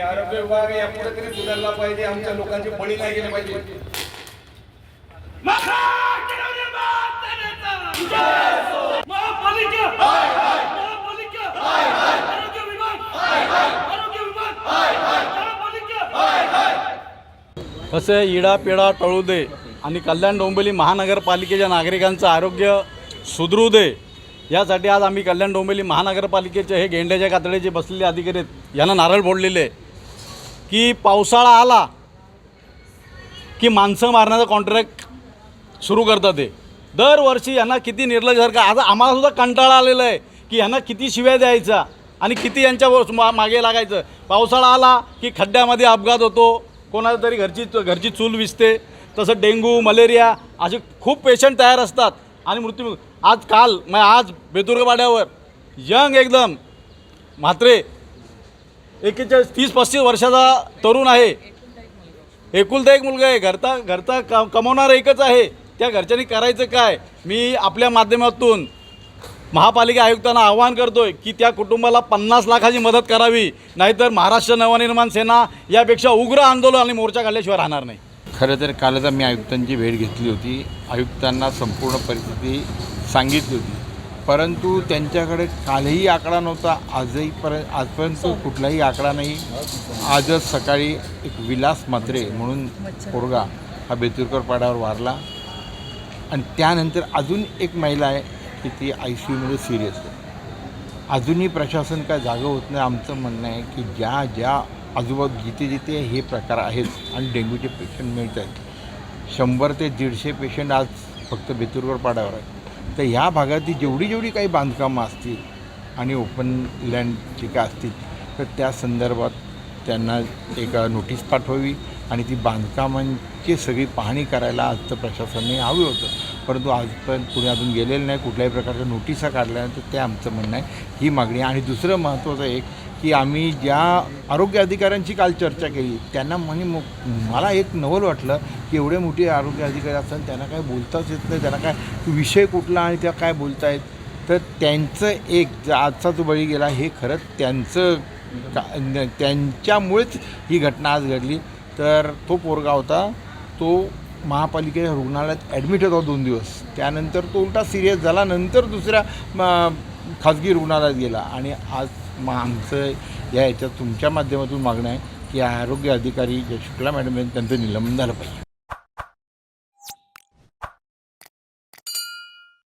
आरोग्य विभाग या पुढे तरी सुधारला पाहिजे आमच्या लोकांचे बळी नाही गेले पाहिजे. महापालिका! महापालिका! आरोग्य विभाग! आरोग्य विभाग! महापालिका! कसे इडा पिडा टळू दे आणि कल्याण डोंबिवली महानगरपालिकेच्या नागरिकांचं आरोग्य सुधरू दे. यासाठी आज आम्ही कल्याण डोंबिवली महानगरपालिकेचे हे गेंड्याच्या कातडीचे बसलेले अधिकारी आहेत. यांना नारळ फोडलेले. आहे की पावसाळा आला की माणसं मारण्याचा कॉन्ट्रॅक्ट सुरू करतात ते. दरवर्षी यांना किती निर्लज्ज आज आता कंटाळा आलेला आहे की यांना किती शिव्या द्यायचा आणि किती यांच्यावर मा मागे लागायचं. पावसाळा आला की खड्ड्यामध्ये अपघात होतो कोणाला तरी घरची घरची चूल विसते तसं डेंग्यू मलेरिया असे खूप पेशंट तयार असतात आणि मृत्यू आज काल मग आज बेतुर्गपाड्यावर यंग एकदम म्हात्रे एकेचाळीस तीस पस्तीस वर्षाचा तरुण आहे. एकुलता एक मुलगा आहे. घरता घरता क कमवणारा एकच आहे. त्या घरच्यांनी करायचं काय? मी आपल्या माध्यमातून महापालिका आयुक्तांना आवाहन करतो आहे की त्या कुटुंबाला पन्नास लाखाची मदत करावी. नाहीतर महाराष्ट्र नवनिर्माण सेना यापेक्षा उग्र आंदोलन आणि मोर्चा काढल्याशिवाय राहणार नाही. खरं तर कालच आम्ही आयुक्तांची भेट घेतली होती. आयुक्तांना संपूर्ण परिस्थिती सांगितली होती. परंतु त्यांच्याकडे कालही आकडा नव्हता आजही पर्यंत आजपर्यंत कुठलाही आकडा नाही. आजच सकाळी एक विलास म्हात्रे म्हणून पोरगा हा बेतुरकर पाड्यावर वारला. आणि त्यानंतर अजून एक महिला आहे की ती आय सी यूमध्ये सिरियस आहे. अजूनही प्रशासन काय जागं होत नाही आमचं म्हणणं आहे की ज्या ज्या आजूबाजू जिथे जिथे हे प्रकार आहेत आणि डेंग्यूचे पेशंट मिळत आहेत शंभर ते दीडशे पेशंट आज फक्त बेतुरवर पाड्यावर आहेत. तर ह्या भागातली जेवढी जेवढी काही बांधकामं असतील आणि ओपन लँडची काय असतील तर त्या संदर्भात त्यांना एक नोटीस पाठवावी आणि ती बांधकामांची सगळी पाहणी करायला आजचं प्रशासनाने हवी होतं. परंतु आजपर्यंत कुणी अजून गेलेलं नाही कुठल्याही प्रकारच्या नोटिसा तर ते आमचं म्हणणं आहे. ही मागणी आणि दुसरं महत्त्वाचं एक की आम्ही ज्या आरोग्य अधिकाऱ्यांची काल चर्चा केली त्यांना म्हणे मग मला एक नवल वाटलं की एवढे मोठे आरोग्य अधिकारी असतात त्यांना काय बोलताच येत नाही त्यांना काय विषय कुठला आणि त्या काय बोलतायत? तर त्यांचं एक ज- आजचा जो बळी गेला हे खरंच त्यांचं का त्यांच्यामुळेच ही घटना आज घडली. तर तो पोरगा होता तो महापालिकेच्या रुग्णालयात ॲडमिट होता दोन दिवस. त्यानंतर तो उलटा सिरियस झाला. नंतर दुसऱ्या खाजगी रुग्णालयात गेला आणि आज मग आमचं या याच्यात तुमच्या माध्यमातून मागणं आहे की आरोग्य अधिकारी जे शुक्ला मॅडम आहेत त्यांचं निलंबन झालं पाहिजे.